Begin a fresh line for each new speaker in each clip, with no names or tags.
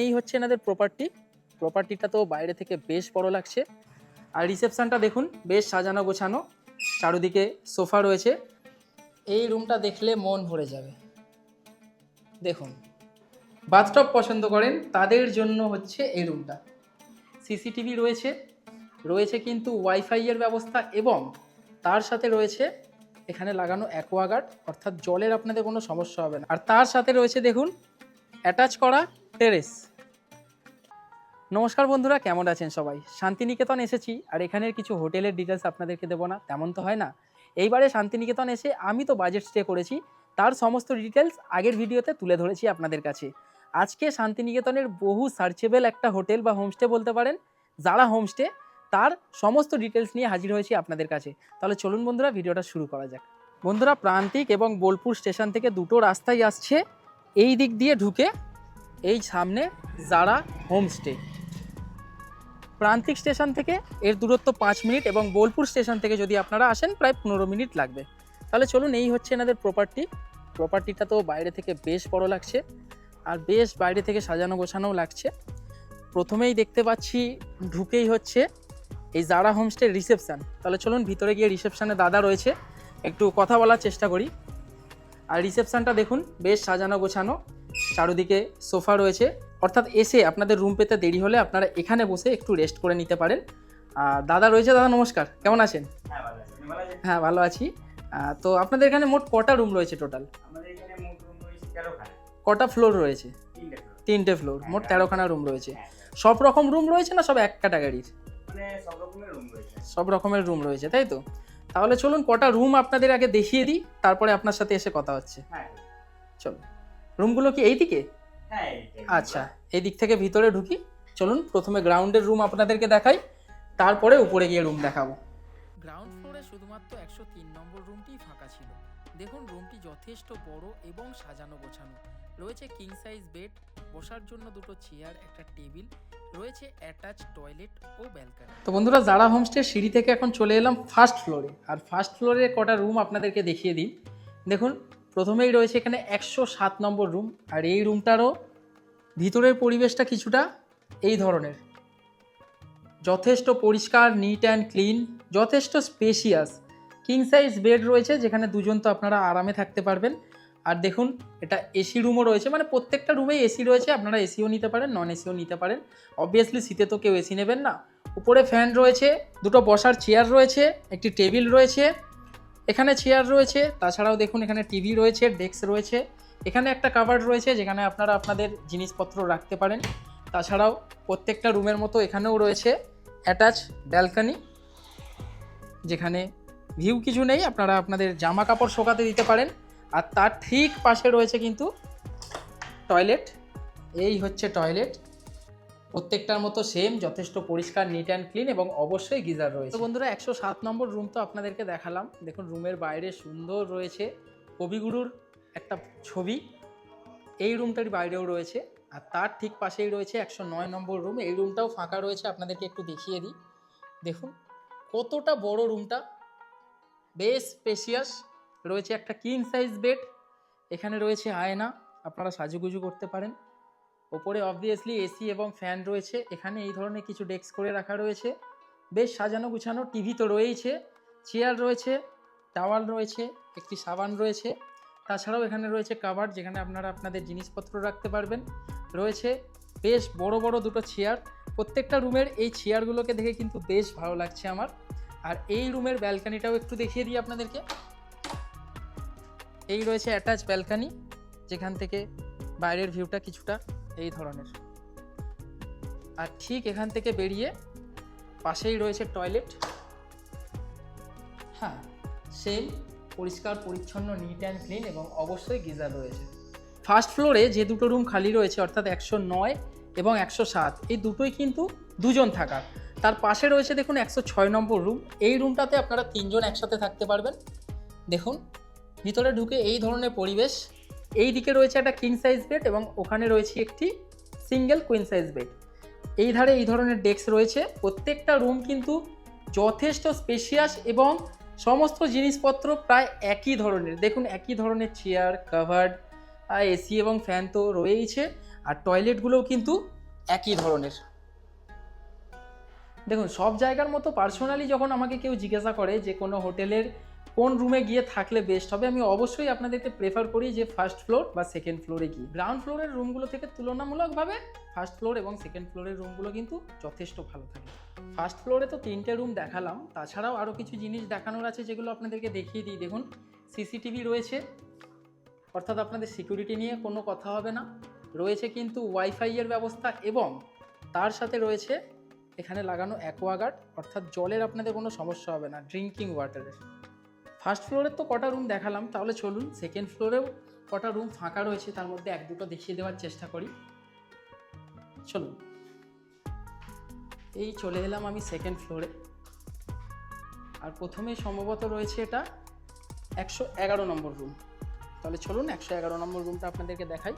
এই হচ্ছে এনাদের প্রপার্টি প্রপার্টিটা তো বাইরে থেকে বেশ বড় লাগছে। আর রিসেপশনটা দেখুন, বেশ সাজানো গোছানো। চারদিকে সোফা রয়েছে। এই রুমটা দেখলে মন ভরে যাবে। দেখুন বাথটপ পছন্দ করেন, তাদের জন্য হচ্ছে এই রুমটা সিসিটিভি রয়েছে। রয়েছে কিন্তু ওয়াইফাইয়ের ব্যবস্থা এবং তার সাথে রয়েছে এখানে লাগানো অ্যাকোয়াগার্ড অর্থাৎ জলের আপনাদের কোনো সমস্যা হবে না। আর তার সাথে রয়েছে দেখুন অ্যাটাচ করা টেরেস নমস্কার বন্ধুরা, কেমন আছেন সবাই? শান্তিনিকেতন এসেছি, আর এখানের কিছু হোটেলের ডিটেলস আপনাদেরকে দেবো না, তেমন তো হয় না। এইবারে শান্তিনিকেতন এসে আমি তো বাজেট স্টে করেছি, তার সমস্ত ডিটেলস আগের ভিডিওতে তুলে ধরেছি আপনাদের কাছে। আজকে শান্তিনিকেতনের বহু সার্চেবেল একটা হোটেল বা হোমস্টে বলতে পারেন, যারা হোমস্টে তার সমস্ত ডিটেলস নিয়ে হাজির হয়েছি আপনাদের কাছে। তাহলে চলুন বন্ধুরা, ভিডিওটা শুরু করা যাক। বন্ধুরা, প্রান্তিক এবং বোলপুর স্টেশন থেকে দুটো রাস্তাই আসছে, এই দিক দিয়ে ঢুকে এই সামনে যারা হোমস্টে প্রান্তিক স্টেশন থেকে এর দূরত্ব পাঁচ মিনিট এবং বোলপুর স্টেশন থেকে যদি আপনারা আসেন, প্রায় পনেরো মিনিট লাগবে। তাহলে চলুন, এই হচ্ছে এনাদের প্রপার্টি প্রপার্টিটা তো বাইরে থেকে বেশ বড় লাগছে আর বেশ বাইরে থেকে সাজানো গোছানোও লাগছে। প্রথমেই দেখতে পাচ্ছি, ঢুকেই হচ্ছে এই জারা হোমস্টের রিসেপশান তাহলে চলুন, ভিতরে গিয়ে রিসেপশানে দাদা রয়েছে, একটু কথা বলার চেষ্টা করি। আর রিসেপশানটা দেখুন, বেশ সাজানো গোছানো, চারদিকে সোফা রয়েছে। অর্থাৎ এসে আপনাদের রুম পেতে দেরি হলে আপনারা এখানে বসে একটু রেস্ট করে নিতে পারেন। দাদা রয়েছে? দাদা নমস্কার। কেমন আছেন?
হ্যাঁ ভালো আছি।
হ্যাঁ তো আপনাদের এখানে মোট কটা রুম রয়েছে টোটাল কটা ফ্লোর রয়েছে?
তিনটে
ফ্লোর মোট তেরোখানা রুম রয়েছে।
হ্যাঁ,
সব রকম রুম রয়েছে না সব এক ক্যাটাগরির
মানে সব রকমের রুম রয়েছে।
তাই তো? তাহলে চলুন কটা রুম আপনাদের আগে দেখিয়ে দিই তারপরে আপনার সাথে এসে কথা হচ্ছে।
হ্যাঁ
চলুন। রুমগুলো কি এই দিকে
হ্যাঁ এইটাই।
আচ্ছা এই দিক থেকে ভিতরে ঢুকি। চলুন প্রথমে গ্রাউন্ডের রুম আপনাদেরকে দেখাই। তারপরে উপরে গিয়ে রুম দেখাবো। গ্রাউন্ড ফ্লোরে শুধুমাত্র একশো তিন নম্বর রুমটি ফাঁকা ছিল। দেখুন রুমটি যথেষ্ট বড় এবং সাজানো গোছানো। রয়েছে কিং সাইজ বেড বসার জন্য দুটো চেয়ার একটা টেবিল রয়েছে অ্যাটাচ টয়লেট ও ব্যালকনি তো বন্ধুরা যারা হোমস্টে সিঁড়ি থেকে এখন চলে এলাম ফার্স্ট ফ্লোরে আর ফার্স্ট ফ্লোরে কটা রুম আপনাদেরকে দেখিয়ে দিই। দেখুন প্রথমেই রয়েছে এখানে একশো সাত নম্বর রুম, আর এই রুমটারও ভিতরের পরিবেশটা কিছুটা এই ধরনের। যথেষ্ট পরিষ্কার নিট অ্যান্ড ক্লিন যথেষ্ট স্পেশিয়াস কিং সাইজ বেড রয়েছে, যেখানে দুজন তো আপনারা আরামে থাকতে পারবেন। আর দেখুন, এটা এসি রুমও রয়েছে মানে প্রত্যেকটা রুমেই এসি রয়েছে, আপনারা এসিও নিতে পারেন নন এসিও নিতে পারেন। অবভিয়াসলি শীতে তো কেউ এসি নেবেন না। উপরে ফ্যান রয়েছে, দুটো বসার চেয়ার রয়েছে, একটি টেবিল রয়েছে। এখানে চেয়ার রয়েছে, তাছাড়াও দেখুন এখানে টিভি রয়েছে ডেস্ক রয়েছে। এখানে একটা কাভার্ড রয়েছে, যেখানে আপনারা আপনাদের জিনিসপত্র রাখতে পারেন। তাছাড়াও প্রত্যেকটা রুমের মতো এখানেও রয়েছে অ্যাটাচ ব্যালকনি যেখানে ভিউ কিছু নেই, আপনারা আপনাদের জামা কাপড় শোকাতে দিতে পারেন। আর তার ঠিক পাশে রয়েছে কিন্তু টয়লেট এই হচ্ছে টয়লেট প্রত্যেকটার মতো সেম যথেষ্ট পরিষ্কার নিট অ্যান্ড ক্লিন এবং অবশ্যই গিজার রয়েছে। বন্ধুরা, একশো সাত নম্বর রুম তো আপনাদেরকে দেখালাম। দেখুন রুমের বাইরে সুন্দর রয়েছে কবিগুরুর একটা ছবি। এই রুমটার বাইরেও রয়েছে। আর তার ঠিক পাশেই রয়েছে একশো নয় নম্বর রুম এই রুমটাও ফাঁকা রয়েছে, আপনাদেরকে একটু দেখিয়ে দিই। দেখুন, কতটা বড় রুমটা বেশ স্পেশিয়াস রয়েছে একটা কিং সাইজ বেড এখানে রয়েছে আয়না। আপনারা সাজুগুজু করতে পারেন। ওপরে অবভিয়াসলি এসি এবং ফ্যান রয়েছে। এখানে এই ধরনের কিছু ডেস্ক করে রাখা রয়েছে। বেশ সাজানো গুছানো টিভি তো রয়েইছে। চেয়ার রয়েছে টাওয়াল রয়েছে, একটি সাবান রয়েছে। তাছাড়াও এখানে রয়েছে কাভার যেখানে আপনারা আপনাদের জিনিসপত্র রাখতে পারবেন। রয়েছে বেশ বড় বড় দুটো চেয়ার প্রত্যেকটা রুমের এই চেয়ারগুলোকে দেখে কিন্তু বেশ ভালো লাগছে আমার। আর এই রুমের ব্যালকানিটাও একটু দেখিয়ে দিই আপনাদেরকে। এই রয়েছে অ্যাটাচ ব্যালকানি যেখান থেকে বাইরের ভিউটা কিছুটা এই ধরনের। আর ঠিক এখান থেকে বেরিয়ে পাশেই রয়েছে টয়লেট। হ্যাঁ সেম পরিষ্কার, পরিচ্ছন্ন নিট অ্যান্ড ক্লিন এবং অবশ্যই গিজার রয়েছে। ফার্স্ট ফ্লোরে যে দুটো রুম খালি রয়েছে, অর্থাৎ একশো নয় এবং একশো সাত, এই দুটোই কিন্তু দুজন থাকার। তার পাশে রয়েছে দেখুন একশো ছয় নম্বর রুম এই রুমটাতে আপনারা তিনজন একসাথে থাকতে পারবেন। দেখুন, ভিতরে ঢুকে এই ধরনের পরিবেশ এই দিকে রয়েছে একটা কিং সাইজ বেড এবং ওখানে রয়েছে একটি সিঙ্গেল কুইন সাইজ বেড এই ধারে এই ধরনের ডেস্ক রয়েছে। প্রত্যেকটা রুম কিন্তু যথেষ্ট স্পেশিয়াস এবং সমস্ত জিনিসপত্র প্রায় একই ধরনের। দেখুন, একই ধরনের চেয়ার কাভার্ড এসি এবং ফ্যান তো রয়েইছে। আর টয়লেটগুলোও কিন্তু একই ধরনের। দেখুন, সব জায়গার মতো পার্সোনালি যখন আমাকে কেউ জিজ্ঞাসা করে যে কোনো হোটেলের কোন রুমে গিয়ে থাকলে বেস্ট হবে, আমি অবশ্যই আপনাদেরকে প্রেফার করি যে ফার্স্ট ফ্লোর বা সেকেন্ড ফ্লোরে গিয়ে। গ্রাউন্ড ফ্লোরের রুমগুলো থেকে তুলনামূলকভাবে ফার্স্ট ফ্লোর এবং সেকেন্ড ফ্লোরের রুমগুলো কিন্তু যথেষ্ট ভালো থাকে। ফার্স্ট ফ্লোরে তো তিনটে রুম দেখালাম, তাছাড়াও আরও কিছু জিনিস দেখানোর আছে যেগুলো আপনাদেরকে দেখিয়ে দিই। দেখুন সিসিটিভি রয়েছে, অর্থাৎ আপনাদের সিকিউরিটি নিয়ে কোনো কথা হবে না। রয়েছে কিন্তু ওয়াইফাইয়ের ব্যবস্থা এবং তার সাথে রয়েছে এখানে লাগানো অ্যাকোয়াগার্ড অর্থাৎ জলের আপনাদের কোনো সমস্যা হবে না ড্রিঙ্কিং ওয়াটারের ফার্স্ট ফ্লোরের তো কটা রুম দেখালাম, তাহলে চলুন সেকেন্ড ফ্লোরেও কটা রুম ফাঁকা রয়েছে, তার মধ্যে এক দুটো দেখিয়ে দেওয়ার চেষ্টা করি। চলুন। এই চলে এলাম আমি সেকেন্ড ফ্লোরে আর প্রথমেই সম্ভবত রয়েছে এটা একশো এগারো নম্বর রুম তাহলে চলুন একশো এগারো নম্বর রুমটা আপনাদেরকে দেখাই।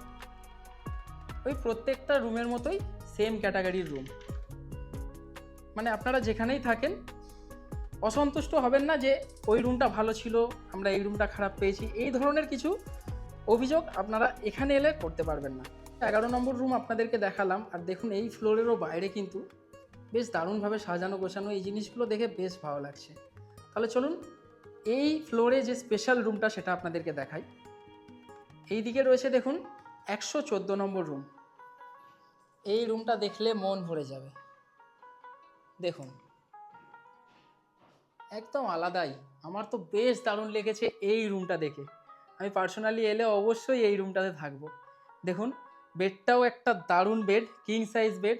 ওই প্রত্যেকটা রুমের মতোই সেম ক্যাটাগরির রুম মানে আপনারা যেখানেই থাকেন অসন্তুষ্ট হবেন না যে ওই রুমটা ভালো ছিল, আমরা এই রুমটা খারাপ পেয়েছি। এই ধরনের কিছু অভিযোগ আপনারা এখানে এলে করতে পারবেন না। এগারো নম্বর রুম আপনাদেরকে দেখালাম, আর দেখুন এই ফ্লোরেরও বাইরে কিন্তু বেশ দারুণভাবে সাজানো, গোছানো এই জিনিসগুলো দেখে বেশ ভালো লাগছে। তাহলে চলুন, এই ফ্লোরে যে স্পেশাল রুমটা সেটা আপনাদেরকে দেখাই। এই দিকে রয়েছে দেখুন একশো চোদ্দ নম্বর রুম এই রুমটা দেখলে মন ভরে যাবে। দেখুন একদম আলাদাই। আমার তো বেশ দারুণ লেগেছে এই রুমটা দেখে। আমি পার্সোনালি এলে অবশ্যই এই রুমটাতে থাকব। দেখুন, বেডটাও একটা দারুণ বেড কিং সাইজ বেড।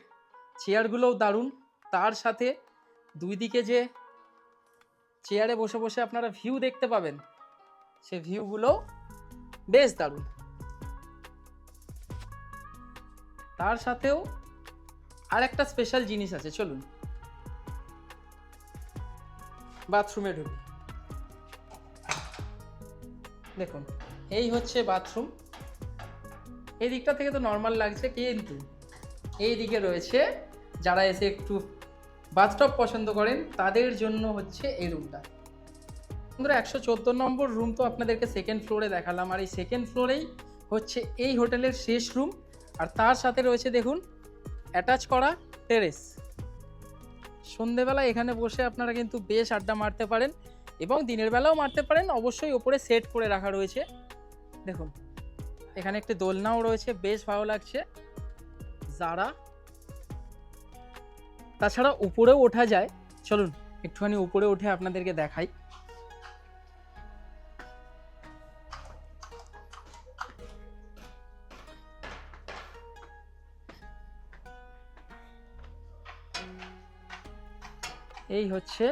চেয়ারগুলোও দারুণ। তার সাথে দুই দিকে যে চেয়ারে বসে বসে আপনারা ভিউ দেখতে পাবেন, সে ভিউগুলো বেশ দারুণ। তার সাথেও আর একটা স্পেশাল জিনিস আছে, চলুন। বাথরুমে ঢুকি। দেখুন, এই হচ্ছে বাথরুম। এই দিকটা থেকে তো নর্মাল লাগছে, কিন্তু এই দিকে রয়েছে যারা এসে একটু বাথটব পছন্দ করেন, তাদের জন্য হচ্ছে এই রুমটা বন্ধুরা, একশো চোদ্দ নম্বর রুম তো আপনাদেরকে সেকেন্ড ফ্লোরে দেখালাম, আর এই সেকেন্ড ফ্লোরেই হচ্ছে এই হোটেলের শেষ রুম আর তার সাথে রয়েছে, দেখুন অ্যাটাচ করা টেরেস সন্ধেবেলা এখানে বসে আপনারা কিন্তু বেশ আড্ডা মারতে পারেন এবং দিনের বেলাও মারতে পারেন। অবশ্যই ওপরে সেট করে রাখা রয়েছে। দেখুন, এখানে একটি দোলনাও রয়েছে, বেশ ভালো লাগছে। যারা, তাছাড়া উপরেও ওঠা যায়। চলুন, একটুখানি উপরে উঠে আপনাদেরকে দেখাই। এই হচ্ছে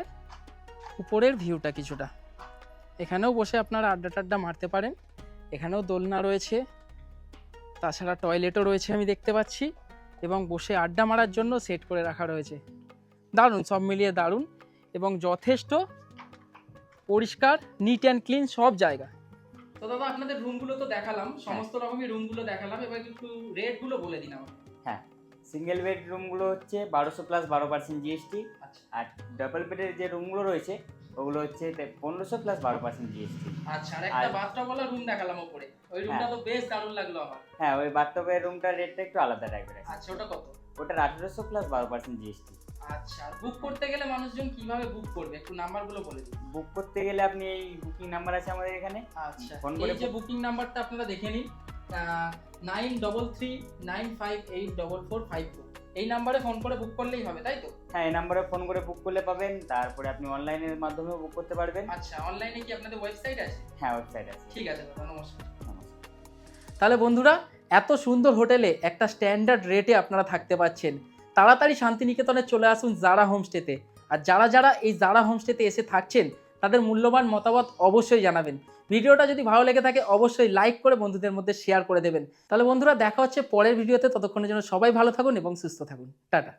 উপরের ভিউটা কিছুটা। এখানেও বসে আপনারা আড্ডা টাড্ডা মারতে পারেন। এখানেও দোলনা রয়েছে। তাছাড়া টয়লেটও রয়েছে আমি দেখতে পাচ্ছি এবং বসে আড্ডা মারার জন্য সেট করে রাখা রয়েছে। দারুণ সব মিলিয়ে দারুণ এবং যথেষ্ট পরিষ্কার নিট অ্যান্ড ক্লিন সব জায়গা। তো দাদা আপনাদের রুমগুলো তো দেখালাম। সমস্ত রকমের রুমগুলো দেখালাম। এবার একটু রেটগুলো বলে দিন আমাকে।
হ্যাঁ সিঙ্গেল বেড রুমগুলো হচ্ছে বারোশো প্লাস বারো পার্সেন্ট জিএসটি আর ডাবল বেডের যে রুমগুলো রয়েছে ওগুলো হচ্ছে পনেরোশো প্লাস বারো পার্সেন্ট জিএসটি
আচ্ছা আর একটা
আর-
বাথটব ওয়ালা রুম দেখালাম উপরে ওই রুমটা
হ্যাঁ।
তো বেশ দারুণ লাগল আমার।
হ্যাঁ ওই বাথটবের রুমটার রেটটা একটু আলাদা টাইপের
আচ্ছা ওটা কত?
ওটার আঠেরোশো প্লাস বারো পার্সেন্ট জিএসটি
আচ্ছা বুক করতে গেলে মানুষজন কীভাবে বুক করবে? একটু নাম্বারগুলো বলে দিন।
বুক করতে গেলে আপনি এই বুকিং নাম্বার আছে আমাদের এখানে।
আচ্ছা
ফোন
এই
করে
যে বুকিং নাম্বারটা আপনারা দেখে নিন। Nine double three nine five eight double four five two এই নাম্বারে ফোন করে বুক করলেই হবে তাই তো?
হ্যাঁ এই নাম্বারে ফোন করে বুক করলে পাবেন তারপরে আপনি অনলাইনের মাধ্যমেও বুক করতে পারবেন।
আচ্ছা অনলাইনে কি আপনাদের ওয়েবসাইট আছে?
হ্যাঁ ওয়েবসাইট আছে।
ঠিক আছে দাদা নমস্কার।
নমস্কার।
তাহলে বন্ধুরা এত সুন্দর হোটেলে একটা স্ট্যান্ডার্ড রেটে আপনারা থাকতে পাচ্ছেন তাড়াতাড়ি শান্তিনিকেতনে চলে আসুন জারা হোমস্টেতে আর যারা যারা এই জারা হোমস্টেতে এসে থাকছেন তাদের মূল্যবান মতামত অবশ্যই জানাবেন। ভিডিওটা যদি ভালো লেগে থাকে, অবশ্যই লাইক করে বন্ধুদের মধ্যে শেয়ার করে দেবেন। তাহলে বন্ধুরা, দেখা হচ্ছে পরের ভিডিওতে। ততক্ষণের জন্য সবাই ভালো থাকুন এবং সুস্থ থাকুন। টাটা।